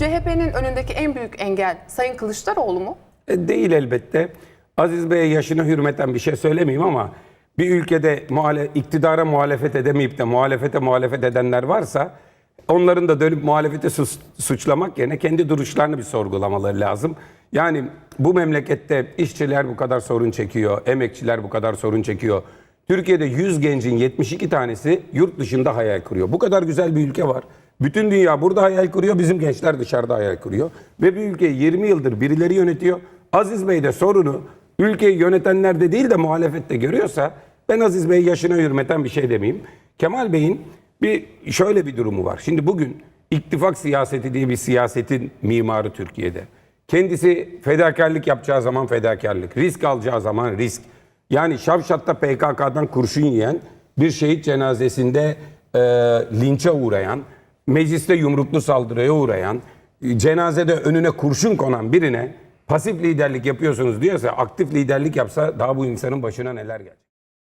CHP'nin önündeki en büyük engel Sayın Kılıçdaroğlu mu? E, Değil elbette. Aziz Bey'e yaşına hürmeten bir şey söylemeyeyim ama bir ülkede muhale, iktidara muhalefet edemeyip de muhalefete muhalefet edenler varsa onların da dönüp muhalefete sus- suçlamak yerine kendi duruşlarını bir sorgulamaları lazım. Yani bu memlekette işçiler bu kadar sorun çekiyor, emekçiler bu kadar sorun çekiyor. Türkiye'de 100 gencin 72 tanesi yurt dışında hayal kuruyor. Bu kadar güzel bir ülke var. Bütün dünya burada hayal kuruyor, bizim gençler dışarıda hayal kuruyor. Ve bir ülkeyi 20 yıldır birileri yönetiyor. Aziz Bey de sorunu ülkeyi yönetenlerde değil de muhalefette görüyorsa ben Aziz Bey yaşına hürmeten bir şey demeyeyim. Kemal Bey'in bir şöyle bir durumu var. Şimdi bugün ittifak siyaseti diye bir siyasetin mimarı Türkiye'de. Kendisi fedakarlık yapacağı zaman fedakarlık, risk alacağı zaman risk. Yani Şavşat'ta PKK'dan kurşun yiyen, bir şehit cenazesinde e, linçe uğrayan, mecliste yumruklu saldırıya uğrayan, e, cenazede önüne kurşun konan birine pasif liderlik yapıyorsunuz diyorsa aktif liderlik yapsa daha bu insanın başına neler gelecek?